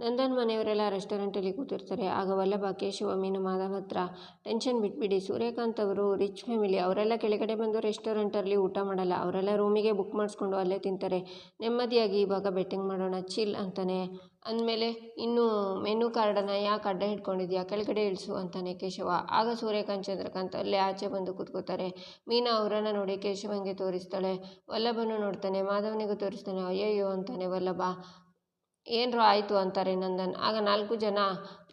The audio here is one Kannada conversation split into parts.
ನಂದನ್ ಮನೆಯವರೆಲ್ಲ ರೆಸ್ಟೋರೆಂಟಲ್ಲಿ ಕೂತಿರ್ತಾರೆ. ಆಗ ವಲ್ಲಭ ಕೇಶವ ಮೀನು ಮಾಧವ್ ಹತ್ರ ಟೆನ್ಷನ್ ಬಿಟ್ಬಿಡಿ. ಸೂರ್ಯಕಾಂತ್ ಅವರು, ರಿಚ್ ಫ್ಯಾಮಿಲಿ, ಅವರೆಲ್ಲ ಕೆಳಗಡೆ ಬಂದು ರೆಸ್ಟೋರೆಂಟಲ್ಲಿ ಊಟ ಮಾಡಲ್ಲ. ಅವರೆಲ್ಲ ರೂಮಿಗೆ ಬುಕ್ ಮಾಡಿಸ್ಕೊಂಡು ಅಲ್ಲೇ ತಿಂತಾರೆ. ನೆಮ್ಮದಿಯಾಗಿ ಇವಾಗ ಬೆಟ್ಟಿಂಗ್ ಮಾಡೋಣ, ಚಿಲ್ ಅಂತಾನೆ. ಅಂದಮೇಲೆ, ಇನ್ನೂ ಮೆನು ಕಾರ್ಡನ್ನು ಯಾಕೆ ಅಡ್ಡ ಹಿಡ್ಕೊಂಡಿದ್ಯಾ? ಕೆಳಗಡೆ ಇಳಿಸು ಅಂತಾನೆ ಕೇಶವ. ಆಗ ಸೂರ್ಯಕಾಂತ್, ಚಂದ್ರಕಾಂತ್ ಅಲ್ಲೇ ಆಚೆ ಬಂದು ಕೂತ್ಕೋತಾರೆ. ಮೀನಾ ಅವರನ್ನು ನೋಡಿ ಕೇಶವಂಗೆ ತೋರಿಸ್ತಾಳೆ. ವಲ್ಲಭನು ನೋಡ್ತಾನೆ, ಮಾಧವನಿಗೂ ತೋರಿಸ್ತಾನೆ, ಅಯ್ಯಯ್ಯೋ ಅಂತಾನೆ ವಲ್ಲಭ. ಏನರೋ ಆಯಿತು ಅಂತಾರೆ ನಂದನ್. ಆಗ ನಾಲ್ಕು ಜನ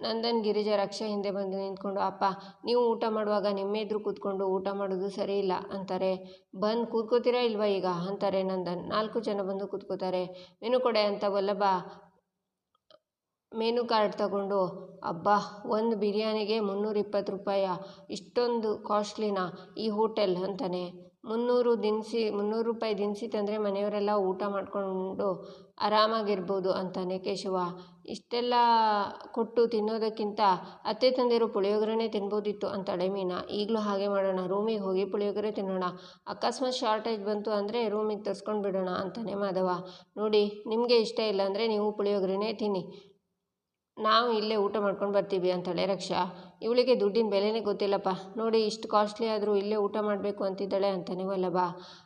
ನಂದನ್ ಗಿರಿಜಾ ರಕ್ಷೆ ಹಿಂದೆ ಬಂದು ನಿಂತ್ಕೊಂಡು, ಅಪ್ಪ, ನೀವು ಊಟ ಮಾಡುವಾಗ ನಿಮ್ಮ ಎದುರು ಕೂತ್ಕೊಂಡು ಊಟ ಮಾಡೋದು ಸರಿ ಇಲ್ಲ ಅಂತಾರೆ. ಬಂದು ಕೂತ್ಕೋತೀರಾ ಇಲ್ವಾ ಈಗ? ಅಂತಾರೆ ನಂದನ್. ನಾಲ್ಕು ಜನ ಬಂದು ಕೂತ್ಕೋತಾರೆ. ಮೆನು ಕೊಡೆ ಅಂತ ವಲ್ಲಭ ಮೆನು ಕಾರ್ಡ್ ತಗೊಂಡು, ಅಬ್ಬಾ, ಒಂದು ಬಿರಿಯಾನಿಗೆ ಮುನ್ನೂರ ಇಪ್ಪತ್ತು ರೂಪಾಯ, ಇಷ್ಟೊಂದು ಕಾಸ್ಟ್ಲಿನ ಈ ಹೋಟೆಲ್ ಅಂತಾನೆ. ಮುನ್ನೂರು ದಿನಸಿ, ಮುನ್ನೂರು ರೂಪಾಯಿ ದಿನಸಿ ತಂದರೆ ಮನೆಯವರೆಲ್ಲ ಊಟ ಮಾಡಿಕೊಂಡು ಆರಾಮಾಗಿರ್ಬೋದು ಅಂತಾನೆ ಕೇಶವ. ಇಷ್ಟೆಲ್ಲ ಕೊಟ್ಟು ತಿನ್ನೋದಕ್ಕಿಂತ ಅತ್ತೆ ತಂದಿರೋ ಪುಳಿಯೋಗರೆನೇ ತಿನ್ಬೋದಿತ್ತು ಅಂತಾಳೆ ಮೀನಾ ಈಗಲೂ ಹಾಗೆ ಮಾಡೋಣ, ರೂಮಿಗೆ ಹೋಗಿ ಪುಳಿಯೋಗರೆ ತಿನ್ನೋಣ. ಅಕಸ್ಮಾತ್ ಶಾರ್ಟೇಜ್ ಬಂತು ಅಂದರೆ ರೂಮಿಗೆ ತರಿಸ್ಕೊಂಡು ಬಿಡೋಣ ಅಂತಾನೆ ಮಾಧವ. ನೋಡಿ, ನಿಮಗೆ ಇಷ್ಟ ಇಲ್ಲ ಅಂದರೆ ನೀವು ಪುಳಿಯೋಗರೆನೇ ತಿನ್ನಿ. ನಾವು ಇಲ್ಲೇ ಊಟ ಮಾಡ್ಕೊಂಡು ಬರ್ತೀವಿ ಅಂತಾಳೆ ರಕ್ಷಾ. ಇವಳಿಗೆ ದುಡ್ಡಿನ ಬೆಲೆನೇ ಗೊತ್ತಿಲ್ಲಪ್ಪ. ನೋಡಿ, ಇಷ್ಟು ಕಾಸ್ಟ್ಲಿ ಆದರೂ ಇಲ್ಲೇ ಊಟ ಮಾಡಬೇಕು ಅಂತಿದ್ದಾಳೆ ಅಂತಾನೆ ವಲ್ಲಭ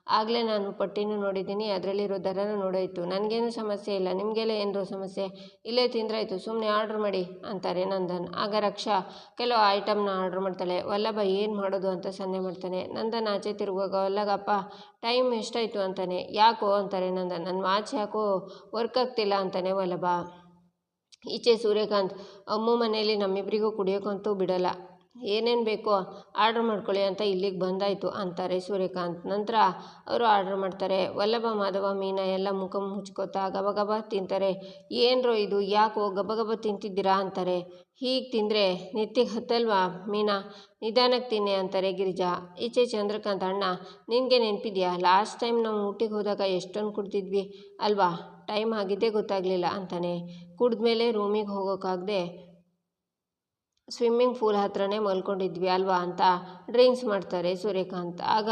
ಆಗಲೇ ನಾನು ಪಟ್ಟಿನೂ ನೋಡಿದ್ದೀನಿ, ಅದರಲ್ಲಿರೋ ದರನೂ ನೋಡಾಯಿತು. ನನಗೇನು ಸಮಸ್ಯೆ ಇಲ್ಲ. ನಿಮಗೆಲ್ಲ ಏನರೋ ಸಮಸ್ಯೆ? ಇಲ್ಲೇ ತಿಂದ್ರಾಯ್ತು ಸುಮ್ಮನೆ ಆರ್ಡ್ರ್ ಮಾಡಿ ಅಂತಾರೆ ನಂದನ್. ಆಗ ರಕ್ಷಾ ಕೆಲವು ಐಟಮ್ನ ಆರ್ಡ್ರ್ ಮಾಡ್ತಾಳೆ. ವಲ್ಲಭ ಏನು ಮಾಡೋದು ಅಂತ ಸನ್ನೆ ಮಾಡ್ತಾನೆ. ನಂದನ್ ಆಚೆ ತಿರುಗುವಾಗ, ವಲ್ಲಗಪ್ಪ, ಟೈಮ್ ಎಷ್ಟಾಯಿತು? ಅಂತಾನೆ. ಯಾಕೋ? ಅಂತಾರೆ ನಂದನ್. ನನ್ನ ವಾಚ್ ಯಾಕೋ ವರ್ಕ್ ಆಗ್ತಿಲ್ಲ? ಅಂತಾನೆ ವಲ್ಲಭ. ಈಚೆ ಸೂರ್ಯಕಾಂತ್, ಅಮ್ಮ ಮನೆಯಲ್ಲಿ ನಮ್ಮಿಬ್ಬರಿಗೂ ಕುಡಿಯೋಕ್ಕಂತೂ ಬಿಡಲ್ಲ. ಏನೇನು ಬೇಕೋ ಆರ್ಡ್ರ್ ಮಾಡ್ಕೊಳ್ಳಿ ಅಂತ ಇಲ್ಲಿಗೆ ಬಂದಾಯಿತು, ಅಂತಾರೆ ಸೂರ್ಯಕಾಂತ್. ನಂತರ ಅವರು ಆರ್ಡ್ರ್ ಮಾಡ್ತಾರೆ. ವಲ್ಲಭ, ಮಾಧವ, ಮೀನಾ ಎಲ್ಲ ಮುಖ ಮುಚ್ಕೋತಾ ಗಬಗಬ ತಿಂತಾರೆ. ಏನರೋ ಇದು, ಯಾಕೋ ಗಬಗಬ ತಿಂತಿದ್ದೀರಾ? ಅಂತಾರೆ. ಹೀಗೆ ತಿಂದರೆ ನಿತ್ಯಕ್ಕೆ ಹತ್ತಲ್ವಾ, ಮೀನಾ? ನಿಧಾನಕ್ಕೆ ತಿನ್ನೆ, ಅಂತಾರೆ ಗಿರಿಜಾ. ಈಚೆ ಚಂದ್ರಕಾಂತ್ ಅಣ್ಣ, ನಿನಗೆ ನೆನಪಿದೆಯಾ? ಲಾಸ್ಟ್ ಟೈಮ್ ನಾವು ಊಟಿಗೆ ಹೋದಾಗ ಎಷ್ಟೊಂದು ಕುಡ್ತಿದ್ವಿ, ಅಲ್ವಾ? ಟೈಮ್ ಆಗಿದ್ದೇ ಗೊತ್ತಾಗಲಿಲ್ಲ ಅಂತಾನೆ. ಕುಡಿದ್ಮೇಲೆ ರೂಮಿಗೆ ಹೋಗೋಕ್ಕಾಗದೆ ಸ್ವಿಮ್ಮಿಂಗ್ ಪೂಲ್ ಹತ್ರನೇ ಮಲ್ಕೊಂಡಿದ್ವಿ ಅಲ್ವಾ ಅಂತ ಡ್ರಿಂಕ್ಸ್ ಮಾಡ್ತಾರೆ ಸೂರ್ಯಕಾಂತ್. ಆಗ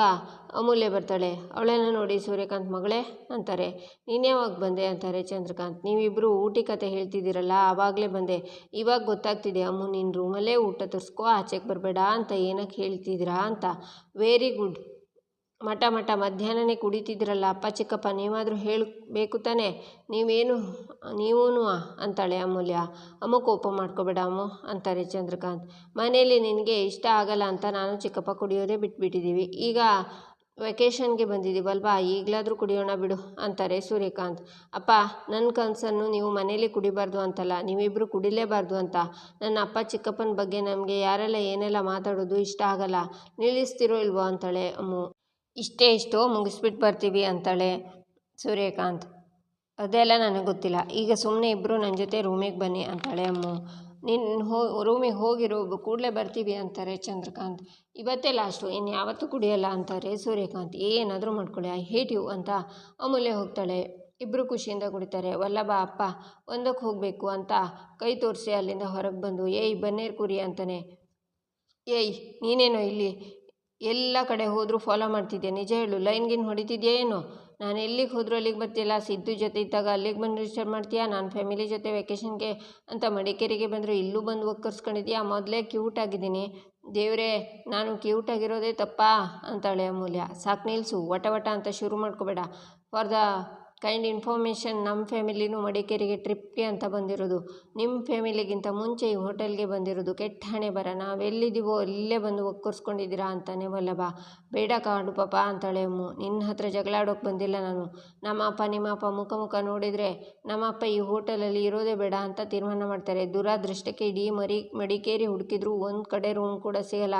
ಅಮೂಲ್ಯ ಬರ್ತಾಳೆ ಅವಳೇನ ನೋಡಿ ಸೂರ್ಯಕಾಂತ್ ಮಗಳೇ ಅಂತಾರೆ. ನೀನು ಯಾವಾಗ ಬಂದೆ? ಅಂತಾರೆ ಚಂದ್ರಕಾಂತ್. ನೀವಿಬ್ಬರು ಊಟಿ ಕತೆ ಹೇಳ್ತಿದ್ದೀರಲ್ಲ, ಆವಾಗಲೇ ಬಂದೆ. ಇವಾಗ ಗೊತ್ತಾಗ್ತಿದೆ ಅಮ್ಮು ನಿನ್ನ ರೂಮಲ್ಲೇ ಊಟ ತರಿಸ್ಕೋ ಆಚೆಗೆ ಬರಬೇಡ ಅಂತ ಏನಕ್ಕೆ ಹೇಳ್ತಿದ್ದೀರಾ ಅಂತ. ವೆರಿ ಗುಡ್ ಮಠ ಮಠ ಮಧ್ಯಾಹ್ನನೇ ಕುಡಿತಿದ್ರಲ್ಲ, ಅಪ್ಪ, ಚಿಕ್ಕಪ್ಪ, ನೀವಾದರೂ ಹೇಳಬೇಕು ತಾನೇ. ನೀವೇನು ನೀವೂ ಅಂತಾಳೆ ಅಮೂಲ್ಯ. ಅಮ್ಮ ಕೋಪ ಮಾಡ್ಕೋಬೇಡ ಅಮ್ಮ, ಅಂತಾರೆ ಚಂದ್ರಕಾಂತ್. ಮನೆಯಲ್ಲಿ ನಿನಗೆ ಇಷ್ಟ ಆಗಲ್ಲ ಅಂತ ನಾನು ಚಿಕ್ಕಪ್ಪ ಕುಡಿಯೋದೇ ಬಿಟ್ಬಿಟ್ಟಿದ್ದೀವಿ ಈಗ ವೆಕೇಷನ್ಗೆ ಬಂದಿದ್ದೀವಲ್ವಾ ಈಗಲಾದರೂ ಕುಡಿಯೋಣ ಬಿಡು, ಅಂತಾರೆ ಸೂರ್ಯಕಾಂತ್. ಅಪ್ಪ ನನ್ನ ಕನಸನ್ನು ನೀವು ಮನೇಲಿ ಕುಡಿಬಾರ್ದು ಅಂತಲ್ಲ ನೀವಿಬ್ಬರು ಕುಡಿಲೇಬಾರ್ದು ಅಂತ. ನನ್ನ ಅಪ್ಪ, ಚಿಕ್ಕಪ್ಪನ ಬಗ್ಗೆ ನಮಗೆ ಯಾರೆಲ್ಲ ಏನೆಲ್ಲ ಮಾತಾಡೋದು ಇಷ್ಟ ಆಗಲ್ಲ, ನಿಲ್ಲಿಸ್ತಿರೋ ಇಲ್ವೋ ಅಂತಾಳೆ ಅಮ್ಮು. ಇಷ್ಟೇ ಇಷ್ಟು ಮುಗಿಸ್ಬಿಟ್ಟು ಬರ್ತೀವಿ ಅಂತಾಳೆ ಸೂರ್ಯಕಾಂತ್. ಅದೆಲ್ಲ ನನಗೆ ಗೊತ್ತಿಲ್ಲ. ಈಗ ಸುಮ್ಮನೆ ಇಬ್ಬರು ನನ್ನ ಜೊತೆ ರೂಮಿಗೆ ಬನ್ನಿ ಅಂತಾಳೆ ಅಮ್ಮು. ನಿನ್ನ ಹೋ ರೂಮಿಗೆ ಹೋಗಿರೋ, ಕೂಡಲೇ ಬರ್ತೀವಿ ಅಂತಾರೆ ಚಂದ್ರಕಾಂತ್. ಇವತ್ತೇ ಲಾಸ್ಟು ಇನ್ನು ಯಾವತ್ತೂ ಕುಡಿಯಲ್ಲ ಅಂತಾರೆ ಸೂರ್ಯಕಾಂತ್. ಏನಾದರೂ ಮಾಡ್ಕೊಳ್ಳಿ ಐ ಹೇಟ್ ಯು ಅಂತ ಅಮೂಲ್ಯ ಹೋಗ್ತಾಳೆ. ಇಬ್ಬರು ಖುಷಿಯಿಂದ ಕುಡಿತಾರೆ. ವಲ್ಲಭ, ಅಪ್ಪ ಒಂದಕ್ಕೆ ಹೋಗಬೇಕು ಅಂತ ಕೈ ತೋರಿಸಿ ಅಲ್ಲಿಂದ ಹೊರಗೆ ಬಂದು, ಏಯ್, ಬನ್ನೇರು ಕುರಿ ಅಂತಾನೆ. ಏಯ್, ನೀನೇನೋ ಇಲ್ಲಿ ಎಲ್ಲ ಕಡೆ ಹೋದರೂ ಫಾಲೋ ಮಾಡ್ತಿದ್ದೆ ನಿಜ ಹೇಳು ಲೈನ್ ಗಿನ್ ಹೊಡಿತಿದ್ಯಾ ಏನು? ನಾನು ಎಲ್ಲಿಗೆ ಹೋದರೂ ಅಲ್ಲಿಗೆ ಬರ್ತಿಲ್ಲ, ಸಿದ್ದು ಜೊತೆ ಇದ್ದಾಗ ಅಲ್ಲಿಗೆ ಬಂದು ರಿಜಿಸ್ಟರ್ ಮಾಡ್ತೀಯಾ? ನಾನು ಫ್ಯಾಮಿಲಿ ಜೊತೆ ವೆಕೇಷನ್ಗೆ ಅಂತ ಮಡಿಕೇರಿಗೆ ಬಂದರೆ, ಇಲ್ಲೂ ಬಂದು ಒಕ್ಕರ್ಸ್ಕೊಂಡಿದ್ಯಾ ಮೊದಲೇ ಕ್ಯೂಟ್ ಆಗಿದ್ದೀನಿ. ದೇವರೇ, ನಾನು ಕ್ಯೂಟ್ ಆಗಿರೋದೇ ತಪ್ಪಾ? ಅಂತಾಳೆ ಅಮೂಲ್ಯ. ಸಾಕು ನಿಲ್ಲಿಸು ವಟ ವಟ ಅಂತ ಶುರು ಮಾಡ್ಕೋಬೇಡ. ಫಾರ್ ದ ಕೈಂಡ್ ಇನ್ಫಾರ್ಮೇಷನ್ ನಮ್ಮ ಫ್ಯಾಮಿಲಿನೂ ಮಡಿಕೇರಿಗೆ ಟ್ರಿಪ್ಗೆ ಅಂತ ಬಂದಿರೋದು. ನಿಮ್ಮ ಫ್ಯಾಮಿಲಿಗಿಂತ ಮುಂಚೆ ಈ ಹೋಟೆಲ್ಗೆ ಬಂದಿರೋದು. ಕೆಟ್ಟ ಹಣೆ ಬರ. ನಾವೆಲ್ಲಿದ್ದೀವೋ ಅಲ್ಲೇ ಬಂದು ಒಕ್ಕರ್ಸ್ಕೊಂಡಿದ್ದೀರಾ ಅಂತಾನೆ ವಲ್ಲಭ. ಬೇಡ ಕಾಡು ಪಾಪ ಅಂತಾಳೆ ಅಮ್ಮು. ನಿನ್ನ ಹತ್ರ ಜಗಳಾಡೋಕೆ ಬಂದಿಲ್ಲ ನಾನು. ನಮ್ಮಪ್ಪ ನಿಮ್ಮಪ್ಪ ಮುಖ ಮುಖ ನೋಡಿದರೆ ನಮ್ಮಪ್ಪ ಈ ಹೋಟೆಲಲ್ಲಿ ಇರೋದೇ ಬೇಡ ಅಂತ ತೀರ್ಮಾನ ಮಾಡ್ತಾರೆ. ದುರಾದೃಷ್ಟಕ್ಕೆ ಇಡೀ ಮರಿ, ಮಡಿಕೇರಿ ಹುಡುಕಿದ್ರು ಒಂದು ಕಡೆ ರೂಮ್ ಕೂಡ ಸಿಗಲ್ಲ.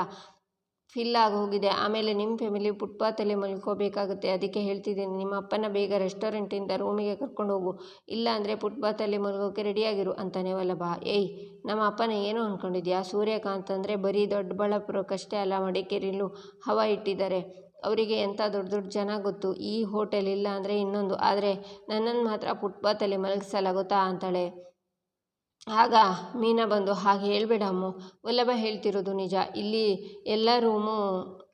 ಫಿಲ್ ಆಗಿ ಹೋಗಿದೆ. ಆಮೇಲೆ ನಿಮ್ಮ ಫ್ಯಾಮಿಲಿ ಫುಟ್ಪಾತಲ್ಲಿ ಮಲ್ಕೋಬೇಕಾಗುತ್ತೆ. ಅದಕ್ಕೆ ಹೇಳ್ತಿದ್ದೀನಿ, ನಿಮ್ಮ ಅಪ್ಪನ ಬೇಗ ರೆಸ್ಟೋರೆಂಟಿಂದ ರೂಮಿಗೆ ಕರ್ಕೊಂಡು ಹೋಗು. ಇಲ್ಲ ಅಂದರೆ ಫುಟ್ಪಾತಲ್ಲಿ ಮಲ್ಗೋಕೆ ರೆಡಿಯಾಗಿರು ಅಂತಾನೆ ವಲ್ಲಭ. ಏಯ್, ನಮ್ಮ ಅಪ್ಪನ ಏನು ಅಂದ್ಕೊಂಡಿದ್ಯಾ ಸೂರ್ಯಕಾಂತ್ ಅಂದರೆ ಬರೀ ದೊಡ್ಡಬಳ್ಳಾಪುರಕ್ಕಷ್ಟೇ ಅಲ್ಲ, ಮಡಿಕೇರಿಲೂ ಹವಾ ಇಟ್ಟಿದ್ದಾರೆ. ಅವರಿಗೆ ಎಂಥ ದೊಡ್ಡ ದೊಡ್ಡ ಜನ ಗೊತ್ತು? ಈ ಹೋಟೆಲ್ ಇಲ್ಲ ಅಂದರೆ ಇನ್ನೊಂದು. ಆದರೆ ನನ್ನನ್ನು ಮಾತ್ರ ಫುಟ್ಪಾತಲ್ಲಿ ಮಲಗಿಸಲ್ಲ ಗೊತ್ತಾ ಅಂತಾಳೆ. ಆಗ ಮೀನಾ ಬಂದು ಹಾಗೆ ಹೇಳ್ಬೇಡ ಅಮ್ಮು. ವಲ್ಲಭ ಹೇಳ್ತಿರೋದು ನಿಜ. ಇಲ್ಲಿ ಎಲ್ಲ ರೂಮು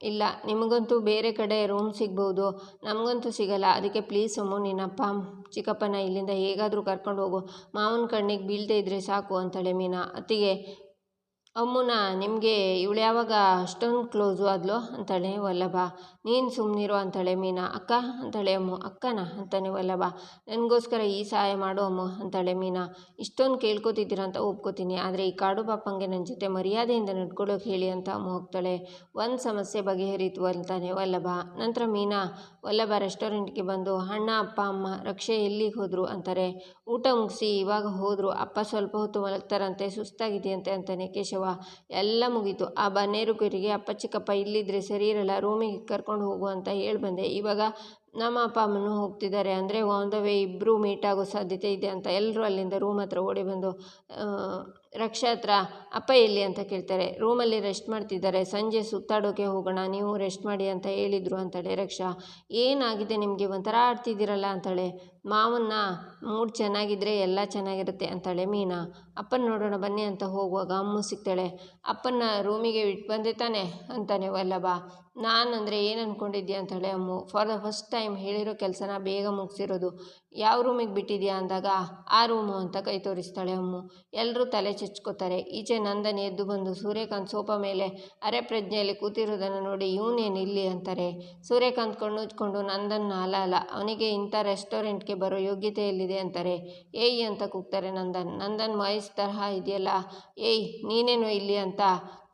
ಇಲ್ಲ. ನಿಮಗಂತೂ ಬೇರೆ ಕಡೆ ರೂಮ್ ಸಿಗ್ಬೋದು. ನಮಗಂತೂ ಸಿಗಲ್ಲ. ಅದಕ್ಕೆ ಪ್ಲೀಸ್ ಅಮ್ಮು ನಿನ್ನಪ್ಪ ಚಿಕ್ಕಪ್ಪನ ಇಲ್ಲಿಂದ ಹೇಗಾದರೂ ಕರ್ಕೊಂಡು ಹೋಗು. ಮಾವನ ಕಣ್ಣಿಗೆ ಬೀಳದೇ ಇದ್ದರೆ ಸಾಕು ಅಂತಾಳೆ ಮೀನಾ. ಅತ್ತಿಗೆ, ಅಮ್ಮುನ, ನಿಮಗೆ ಇವಳು ಯಾವಾಗ ಅಷ್ಟೊಂದು ಕ್ಲೋಸು ಆದ್ಲು? ಅಂತಾಳೆ ವಲ್ಲಭ. ನೀನು ಸುಮ್ಮನಿರು ಅಂತಾಳೆ ಮೀನಾ. ಅಕ್ಕ ಅಂತಾಳೆ ಅಮ್ಮು. ಅಕ್ಕನ ಅಂತಾನೆ ವಲ್ಲಭ. ನನಗೋಸ್ಕರ ಈ ಸಹಾಯ ಮಾಡು ಅಮ್ಮು ಅಂತಾಳೆ ಮೀನಾ. ಇಷ್ಟೊಂದು ಕೇಳ್ಕೊತಿದ್ದೀರ ಅಂತ ಒಪ್ಕೋತೀನಿ. ಆದರೆ ಈ ಕಾಡು ಪಾಪಂಗೆ ನನ್ನ ಜೊತೆ ಮರ್ಯಾದೆಯಿಂದ ನಡ್ಕೊಳ್ಳೋಕೆ ಹೇಳಿ ಅಂತ ಅಮ್ಮ ಹೋಗ್ತಾಳೆ. ಒಂದು ಸಮಸ್ಯೆ ಬಗೆಹರಿತು ಅಂತಾನೆ ವಲ್ಲಭ. ನಂತರ ಮೀನಾ, ವಲ್ಲಭ ರೆಸ್ಟೋರೆಂಟ್ಗೆ ಬಂದು, ಅಣ್ಣ, ಅಪ್ಪ, ಅಮ್ಮ, ರಕ್ಷೆ ಎಲ್ಲಿಗೆ ಹೋದರು? ಅಂತಾರೆ. ಊಟ ಮುಗಿಸಿ ಇವಾಗ ಹೋದರು. ಅಪ್ಪ ಸ್ವಲ್ಪ ಹೊತ್ತು ಮಲಗ್ತಾರಂತೆ, ಸುಸ್ತಾಗಿದೆಯಂತೆ, ಅಂತಾನೆ ಕೇಶವ. ಎಲ್ಲ ಮುಗೀತು. ಆ ಬನ್ನೇರುಗರಿಗೆ ಅಪ್ಪ ಚಿಕ್ಕಪ್ಪ ಇಲ್ಲಿದ್ರೆ ಸರಿ ಇರಲ್ಲ. ರೂಮಿಗೆ ಕರ್ಕೊಂಡು ಹೋಗು ಅಂತ ಹೇಳಿ ಬಂದೆ. ಇವಾಗ ನಮ್ಮ ಅಪ್ಪ ಅಮ್ಮನೂ ಹೋಗ್ತಿದ್ದಾರೆ. ಅಂದರೆ ಆನ್ ದ ವೇ ಇಬ್ಬರೂ ಮೀಟ್ ಆಗೋ ಸಾಧ್ಯತೆ ಇದೆ ಅಂತ ಎಲ್ಲರೂ ಅಲ್ಲಿಂದ ರೂಮ್ ಹತ್ರ ಓಡಿ ಬಂದು ರಕ್ಷಾ ಹತ್ರ ಅಪ್ಪ ಎಲ್ಲಿ? ಅಂತ ಕೇಳ್ತಾರೆ. ರೂಮಲ್ಲಿ ರೆಸ್ಟ್ ಮಾಡ್ತಿದ್ದಾರೆ. ಸಂಜೆ ಸುತ್ತಾಡೋಕೆ ಹೋಗೋಣ. ನೀವು ರೆಸ್ಟ್ ಮಾಡಿ ಅಂತ ಹೇಳಿದರು. ಅಂತಾಳೆ, ರಕ್ಷಾ, ಏನಾಗಿದೆ? ನಿಮಗೆ ಒಂಥರ ಆಡ್ತಿದ್ದೀರಲ್ಲ ಅಂತಾಳೆ. ಮಾವನ್ನ ಮೂಡ್ ಚೆನ್ನಾಗಿದ್ರೆ ಎಲ್ಲ ಚೆನ್ನಾಗಿರುತ್ತೆ ಅಂತಾಳೆ ಮೀನಾ. ಅಪ್ಪನ ನೋಡೋಣ ಬನ್ನಿ ಅಂತ ಹೋಗುವಾಗ ಅಮ್ಮು ಸಿಗ್ತಾಳೆ. ಅಪ್ಪನ ರೂಮಿಗೆ ಬಿಟ್ಟು ಬಂದೆ ತಾನೆ ಅಂತಾನೆ ವಲ್ಲಭ. ನಾನು ಅಂದರೆ ಏನು ಅಂದ್ಕೊಂಡಿದ್ಯಾ ಅಂತಾಳೆ ಅಮ್ಮು. ಫಾರ್ ದ ಫಸ್ಟ್ ಟೈಮ್ ಹೇಳಿರೋ ಕೆಲಸನ ಬೇಗ ಮುಗಿಸಿರೋದು. ಯಾವ ರೂಮಿಗೆ ಬಿಟ್ಟಿದ್ಯಾ ಅಂದಾಗ ಆ ರೂಮು ಅಂತ ಕೈ ತೋರಿಸ್ತಾಳೆ ಅಮ್ಮು. ಎಲ್ಲರೂ ತಲೆ ಚಚ್ಕೋತಾರೆ. ಈಚೆ ನಂದನ್ ಎದ್ದು ಬಂದು ಸೂರ್ಯಕಾಂತ್ ಸೋಪ ಮೇಲೆ ಅರೆ ಪ್ರಜ್ಞೆಯಲ್ಲಿ ಕೂತಿರೋದನ್ನು ನೋಡಿ ಇವನೇನು ಇಲ್ಲಿ ಅಂತಾರೆ. ಸೂರ್ಯಕಾಂತ್ ಕಣ್ಣುಜ್ಕೊಂಡು ನಂದನ್ನ ಅಲ ಅಲ್ಲ, ಅವನಿಗೆ ಇಂಥ ರೆಸ್ಟೋರೆಂಟ್ಗೆ ಬರೋ ಯೋಗ್ಯತೆ ಎಲ್ಲಿದೆ ಅಂತಾರೆ. ಏಯ್ ಅಂತ ಕೂಗ್ತಾರೆ ನಂದನ್. ನಂದನ್ ವಾಯ್ಸ್ ತರಹ ಇದೆಯಲ್ಲ. ಏಯ್, ನೀನೇನು ಇಲ್ಲಿ ಅಂತ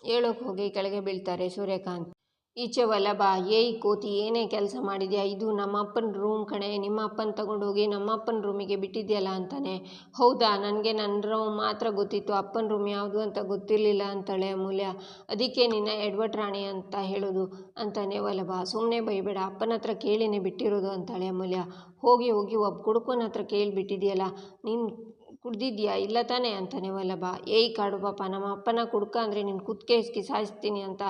ಹೇಳೋಕೆ ಹೋಗಿ ಕೆಳಗೆ ಬೀಳ್ತಾರೆ ಸೂರ್ಯಕಾಂತ್. ಈಚೆ ವಲ್ಲಭ, ಏಯ್ ಕೋತಿ, ಏನೇ ಕೆಲಸ ಮಾಡಿದ್ಯಾ? ಇದು ನಮ್ಮಪ್ಪನ ರೂಮ್ ಕಣೆ ನಿಮ್ಮ ಅಪ್ಪನ ತಗೊಂಡೋಗಿ ನಮ್ಮಪ್ಪನ ರೂಮಿಗೆ ಬಿಟ್ಟಿದ್ಯಲ್ಲ ಅಂತಾನೆ. ಹೌದಾ? ನನಗೆ ನನ್ನ ರೂಮ್ ಮಾತ್ರ ಗೊತ್ತಿತ್ತು. ಅಪ್ಪನ ರೂಮ್ ಯಾವುದು ಅಂತ ಗೊತ್ತಿರಲಿಲ್ಲ ಅಂತಾಳೆ ಅಮೂಲ್ಯ. ಅದಕ್ಕೆ ನಿನ್ನ ಎಡ್ವರ್ಟ್ ರಾಣಿ ಅಂತ ಹೇಳೋದು ಅಂತಾನೆ ವಲ್ಲಭ. ಸುಮ್ಮನೆ ಬೈಬೇಡ. ಅಪ್ಪನ ಹತ್ರ ಕೇಳಿನೇ ಬಿಟ್ಟಿರೋದು ಅಂತಾಳೆ ಅಮೂಲ್ಯ. ಹೋಗಿ ಹೋಗಿ ಒಬ್ಬ ಕುಡುಕನ ಹತ್ರ ಕೇಳಿಬಿಟ್ಟಿದ್ಯಲ್ಲ, ನೀನು ಕುಡ್ದಿದ್ಯಾ? ಇಲ್ಲ ತಾನೇ ಅಂತಾನೆ ವಲ್ಲಭ. ಏಯ್ ಕಾಡು ಪಾಪ, ನಮ್ಮ ಅಪ್ಪನ ಕುಡ್ಕ ಅಂದರೆ ನಿನ್ನ ಕುತ್ತಿಗೆ ಹಿಸ್ಕಿ ಸಾಯಿಸ್ತೀನಿ ಅಂತ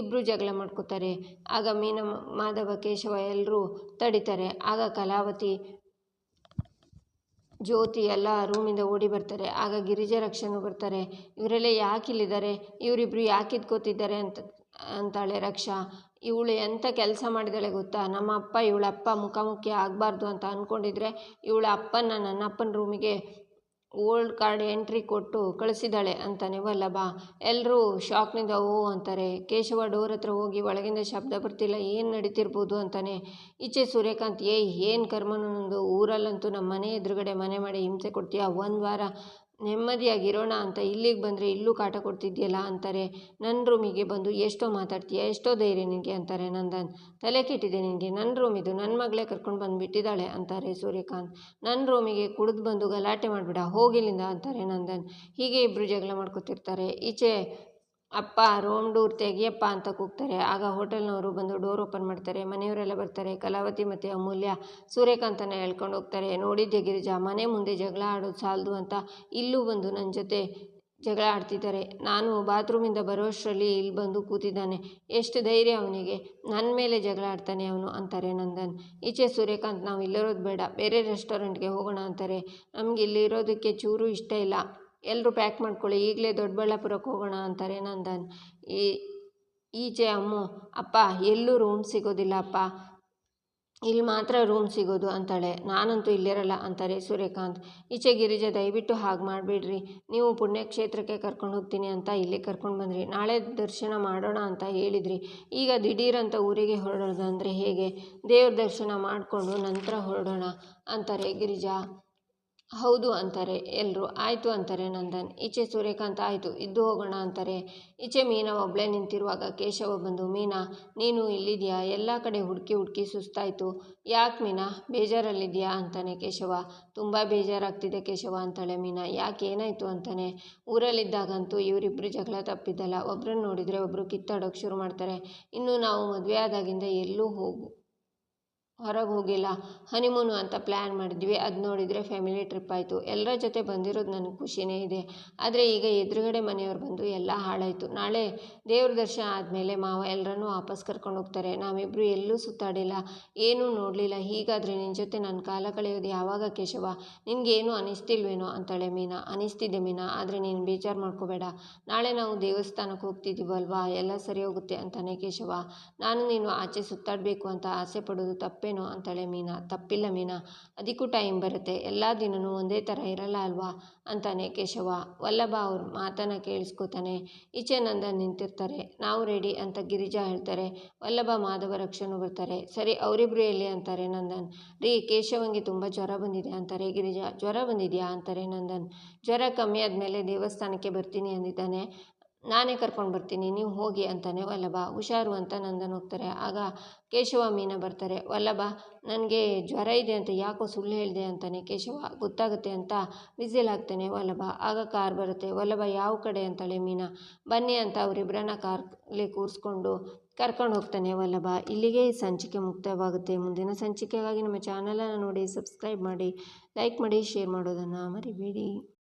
ಇಬ್ಬರು ಜಗಳ ಮಾಡ್ಕೋತಾರೆ. ಆಗ ಮೀನ ಮಾಧವ, ಕೇಶವ ಎಲ್ಲರೂ ತಡಿತಾರೆ. ಆಗ ಕಲಾವತಿ, ಜ್ಯೋತಿ ಎಲ್ಲ ರೂಮಿಂದ ಓಡಿ ಬರ್ತಾರೆ. ಆಗ ಗಿರಿಜಾ ರಕ್ಷನು ಬರ್ತಾರೆ. ಇವರೆಲ್ಲ ಯಾಕೆ ಇಲ್ಲಿದ್ದಾರೆ? ಇವರಿಬ್ಬರು ಯಾಕೆ ಇದ್ಕೋತಿದ್ದಾರೆ ಅಂತ, ಅಂತಾಳೆ ರಕ್ಷಾ. ಇವಳು ಎಂಥ ಕೆಲಸ ಮಾಡಿದಾಳೆ ಗೊತ್ತಾ? ನಮ್ಮ ಅಪ್ಪ ಇವಳಪ್ಪ ಮುಖಾಮುಖಿ ಆಗಬಾರ್ದು ಅಂತ ಅಂದ್ಕೊಂಡಿದ್ರೆ ಇವಳ ಅಪ್ಪನ ನನ್ನ ಅಪ್ಪನ ರೂಮಿಗೆ ಓಲ್ಡ್ ಕಾರ್ಡ್ ಎಂಟ್ರಿ ಕೊಟ್ಟು ಕಳಿಸಿದ್ದಾಳೆ ಅಂತಾನೆ, ವಲ್ಲಭ ಎಲ್ಲರೂ ಶಾಕ್ನಿಂದ ಓ ಅಂತಾರೆ. ಕೇಶವ ಡೋರ್ ಹತ್ರ ಹೋಗಿ ಒಳಗಿಂದ ಶಬ್ದ ಬರ್ತಿಲ್ಲ, ಏನು ನಡೀತಿರ್ಬೋದು ಅಂತಾನೆ. ಈಚೆ ಸೂರ್ಯಕಾಂತ್, ಏಯ್, ಏನು ಕರ್ಮನೊಂದು ಊರಲ್ಲಂತೂ ನಮ್ಮ ಮನೆ ಎದುರುಗಡೆ ಮನೆ ಮಾಡಿ ಹಿಂಸೆ ಕೊಡ್ತೀಯಾ? ಒಂದು ವಾರ ನೆಮ್ಮದಿಯಾಗಿರೋಣ ಅಂತ ಇಲ್ಲಿಗೆ ಬಂದರೆ ಇಲ್ಲೂ ಕಾಟ ಕೊಡ್ತಿದ್ಯಲ್ಲ ಅಂತಾರೆ. ನನ್ನ ರೂಮಿಗೆ ಬಂದು ಎಷ್ಟೋ ಮಾತಾಡ್ತೀಯ, ಎಷ್ಟೋ ಧೈರ್ಯ ನಿನಗೆ ಅಂತಾರೆ ನಂದನ್. ತಲೆ ಕೆಟ್ಟಿದೆ ನಿನಗೆ ನನ್ನ ರೂಮ್ ಇದು ನನ್ನ ಮಗಳೇ ಕರ್ಕೊಂಡು ಬಂದುಬಿಟ್ಟಿದ್ದಾಳೆ ಅಂತಾರೆ ಸೂರ್ಯಕಾಂತ್. ನನ್ನ ರೂಮಿಗೆ ಕುಡಿದು ಬಂದು ಗಲಾಟೆ ಮಾಡಿಬಿಡ ಹೋಗಿಲ್ಲಿಂದ ಅಂತಾರೆ ನಂದನ್. ಹೀಗೆ ಇಬ್ಬರು ಜಗಳ ಮಾಡ್ಕೊತಿರ್ತಾರೆ. ಈಚೆ ಅಪ್ಪ, ರೂಮ್ ಡೋರ್ ತೆಗಿಯಪ್ಪ ಅಂತ ಕೂಗ್ತಾರೆ. ಆಗ ಹೋಟೆಲ್ನವರು ಬಂದು ಡೋರ್ ಓಪನ್ ಮಾಡ್ತಾರೆ. ಮನೆಯವರೆಲ್ಲ ಬರ್ತಾರೆ. ಕಲಾವತಿ ಮತ್ತು ಅಮೂಲ್ಯ ಸೂರ್ಯಕಾಂತನ ಹೇಳ್ಕೊಂಡು ಹೋಗ್ತಾರೆ. ನೋಡಿದ್ದೆ ಗಿರಿಜಾ, ಮನೆ ಮುಂದೆ ಜಗಳ ಆಡೋದು ಸಾಲದು ಅಂತ ಇಲ್ಲೂ ಬಂದು ನನ್ನ ಜೊತೆ ಜಗಳ ಆಡ್ತಿದ್ದಾರೆ. ನಾನು ಬಾತ್ರೂಮಿಂದ ಬರೋಷ್ಟರಲ್ಲಿ ಇಲ್ಲಿ ಬಂದು ಕೂತಿದ್ದಾನೆ. ಎಷ್ಟು ಧೈರ್ಯ ಅವನಿಗೆ. ನನ್ನ ಮೇಲೆ ಜಗಳ ಆಡ್ತಾನೆ ಅವನು ಅಂತಾರೆ ನಂದನ್. ಈಚೆ ಸೂರ್ಯಕಾಂತ್, ನಾವು ಇಲ್ಲಿರೋದು ಬೇಡ. ಬೇರೆ ರೆಸ್ಟೋರೆಂಟ್ಗೆ ಹೋಗೋಣ ಅಂತಾರೆ. ನಮಗೆ ಇಲ್ಲಿ ಇರೋದಕ್ಕೆ ಚೂರು ಇಷ್ಟ ಇಲ್ಲ. ಎಲ್ಲರೂ ಪ್ಯಾಕ್ ಮಾಡ್ಕೊಳ್ಳಿ, ಈಗಲೇ ದೊಡ್ಡಬಳ್ಳಾಪುರಕ್ಕೆ ಹೋಗೋಣ ಅಂತಾರೆ ನಂದನ್. ಈ ಈಚೆ ಅಮ್ಮು, ಅಪ್ಪ, ಎಲ್ಲೂ ರೂಮ್ ಸಿಗೋದಿಲ್ಲ ಅಪ್ಪ. ಇಲ್ಲಿ ಮಾತ್ರ ರೂಮ್ ಸಿಗೋದು ಅಂತಾಳೆ. ನಾನಂತೂ ಇಲ್ಲಿರಲ್ಲ ಅಂತಾರೆ ಸೂರ್ಯಕಾಂತ್. ಈಚೆ ಗಿರಿಜಾ, ದಯವಿಟ್ಟು ಹಾಗೆ ಮಾಡಿಬಿಡ್ರಿ. ನೀವು ಪುಣ್ಯಕ್ಷೇತ್ರಕ್ಕೆ ಕರ್ಕೊಂಡು ಹೋಗ್ತೀನಿ ಅಂತ ಇಲ್ಲಿ ಕರ್ಕೊಂಡು ಬಂದ್ರಿ. ನಾಳೆ ದರ್ಶನ ಮಾಡೋಣ ಅಂತ ಹೇಳಿದ್ರಿ. ಈಗ ದಿಢೀರಂತ ಊರಿಗೆ ಹೊರಡೋದು ಅಂದರೆ ಹೇಗೆ? ದೇವ್ರ ದರ್ಶನ ಮಾಡಿಕೊಂಡು ನಂತರ ಹೊರಡೋಣ ಅಂತಾರೆ ಗಿರಿಜಾ. ಹೌದು ಅಂತಾರೆ ಎಲ್ಲರೂ ಆಯಿತು ಅಂತಾರೆ ನಂದನ್. ಈಚೆ ಸೂರ್ಯಕಾಂತ, ಆಯಿತು. ಇದ್ದು ಹೋಗೋಣ ಅಂತಾರೆ. ಈಚೆ ಮೀನಾ ಒಬ್ಬಳೇ ನಿಂತಿರುವಾಗ ಕೇಶವ ಬಂದು, ಮೀನಾ, ನೀನು ಇಲ್ಲಿದೆಯಾ? ಎಲ್ಲ ಕಡೆ ಹುಡುಕಿ ಹುಡುಕಿ ಸುಸ್ತಾಯಿತು. ಯಾಕೆ ಮೀನಾ? ಬೇಜಾರಲ್ಲಿದೆಯಾ? ಅಂತಾನೆ ಕೇಶವ. ತುಂಬ ಬೇಜಾರಾಗ್ತಿದೆ ಕೇಶವ, ಅಂತಾಳೆ ಮೀನಾ. ಯಾಕೆ? ಏನಾಯಿತು? ಅಂತಾನೆ. ಊರಲ್ಲಿದ್ದಾಗಂತೂ ಇವರಿಬ್ಬರು ಜಗಳ ತಪ್ಪಿದ್ದಲ್ಲ. ಒಬ್ಬರನ್ನು ನೋಡಿದರೆ ಒಬ್ಬರು ಕಿತ್ತಾಡೋಕೆ ಶುರು ಮಾಡ್ತಾರೆ. ಇನ್ನು ನಾವು ಮದುವೆ ಆದಾಗಿಂದ ಎಲ್ಲೂ ಹೋಗು ಹೊರಗೆ ಹೋಗಿಲ್ಲ. ಹನಿಮೂನು ಅಂತ ಪ್ಲ್ಯಾನ್ ಮಾಡಿದ್ವಿ. ಅದು ನೋಡಿದರೆ ಫ್ಯಾಮಿಲಿ ಟ್ರಿಪ್ ಆಯಿತು. ಎಲ್ಲರ ಜೊತೆ ಬಂದಿರೋದು ನನಗೆ ಖುಷಿನೇ ಇದೆ. ಆದರೆ ಈಗ ಎದುರುಗಡೆ ಮನೆಯವ್ರು ಬಂದು ಎಲ್ಲ ಹಾಳಾಯಿತು. ನಾಳೆ ದೇವ್ರ ದರ್ಶನ ಆದಮೇಲೆ ಮಾವ ಎಲ್ಲರನ್ನೂ ವಾಪಸ್ ಕರ್ಕೊಂಡು ಹೋಗ್ತಾರೆ. ನಾವಿಬ್ಬರು ಎಲ್ಲೂ ಸುತ್ತಾಡಿಲ್ಲ. ಏನೂ ನೋಡಲಿಲ್ಲ. ಹೀಗಾದರೆ ನಿನ್ನ ಜೊತೆ ನನ್ನ ಕಾಲ ಕಳೆಯೋದು ಯಾವಾಗ ಕೇಶವ? ನಿನಗೇನು ಅನಿಸ್ತಿಲ್ವೇನೋ? ಅಂತಾಳೆ ಮೀನಾ. ಅನಿಸ್ತಿದೆ ಮೀನಾ. ಆದರೆ ನೀನು ಬೇಜಾರು ಮಾಡ್ಕೋಬೇಡ. ನಾಳೆ ನಾವು ದೇವಸ್ಥಾನಕ್ಕೆ ಹೋಗ್ತಿದ್ದೀವಲ್ವಾ ಎಲ್ಲ ಸರಿ ಹೋಗುತ್ತೆ ಅಂತಾನೆ ಕೇಶವ. ನಾನು ನೀನು ಆಚೆ ಸುತ್ತಾಡಬೇಕು ಅಂತ ಆಸೆ ಪಡೋದು ತಪ್ಪೇನೋ ಅಂತಾಳೆ ಮೀನಾ? ತಪ್ಪಿಲ್ಲ ಮೀನಾ. ಅದಕ್ಕೂ ಟೈಮ್ ಬರುತ್ತೆ. ಎಲ್ಲ ದಿನವೂ ಒಂದೇ ಥರ ಇರಲ್ಲ ಅಲ್ವಾ ಅಂತಾನೆ ಕೇಶವ. ವಲ್ಲಭ ಅವ್ರ ಮಾತನ್ನು ಕೇಳಿಸ್ಕೊತಾನೆ. ಈಚೆ ನಂದನ್ ನಿಂತಿರ್ತಾರೆ. ನಾವು ರೆಡಿ ಅಂತ ಗಿರಿಜಾ ಹೇಳ್ತಾರೆ. ವಲ್ಲಭ ಮಾಧವ ರಕ್ಷಣು ಬರ್ತಾರೆ ಸರಿ, ಅವರಿಬ್ರು ಎಲ್ಲಿ ಅಂತಾರೆ ನಂದನ್? ರೀ, ಕೇಶವಂಗೆ ತುಂಬ ಜ್ವರ ಬಂದಿದೆ ಅಂತಾರೆ ಗಿರಿಜಾ. ಜ್ವರ ಬಂದಿದೆಯಾ? ಅಂತಾರೆ ನಂದನ್. ಜ್ವರ ಕಮ್ಮಿ ಆದಮೇಲೆ ದೇವಸ್ಥಾನಕ್ಕೆ ಬರ್ತೀನಿ ಅಂದಿದ್ದಾನೆ. ನಾನೇ ಕರ್ಕೊಂಡು ಬರ್ತೀನಿ, ನೀವು ಹೋಗಿ ಅಂತಾನೆ ವಲ್ಲಭ ಹುಷಾರು ಅಂತ ನಂದನ್ ಹೋಗ್ತಾರೆ. ಆಗ ಕೇಶವ ಮೀನ ಬರ್ತಾರೆ. ವಲ್ಲಭ, ನನಗೆ ಜ್ವರ ಇದೆ ಅಂತ ಯಾಕೋ ಸುಳ್ಳು ಹೇಳಿದೆ ಅಂತಾನೆ ಕೇಶವ. ಗೊತ್ತಾಗುತ್ತೆ ಅಂತ ವಿಸಿಲ್ ಹಾಕ್ತಾನೆ ವಲ್ಲಭ. ಆಗ ಕಾರ್ ಬರುತ್ತೆ. ವಲ್ಲಭ, ಯಾವ ಕಡೆ ಅಂತಾಳೆ ಮೀನಾ? ಬನ್ನಿ ಅಂತ ಅವರಿಬ್ಬರನ್ನ ಕಾರ್ಲಿ ಕೂರಿಸ್ಕೊಂಡು ಕರ್ಕೊಂಡು ಹೋಗ್ತಾನೆ ವಲ್ಲಭ. ಇಲ್ಲಿಗೆ ಈ ಸಂಚಿಕೆ ಮುಕ್ತಾಯವಾಗುತ್ತೆ ಮುಂದಿನ ಸಂಚಿಕೆಗಾಗಿ ನಮ್ಮ ಚಾನಲನ್ನು ನೋಡಿ, ಸಬ್ಸ್ಕ್ರೈಬ್ ಮಾಡಿ, ಲೈಕ್ ಮಾಡಿ, ಶೇರ್ ಮಾಡೋದನ್ನು ಮರಿಬೇಡಿ.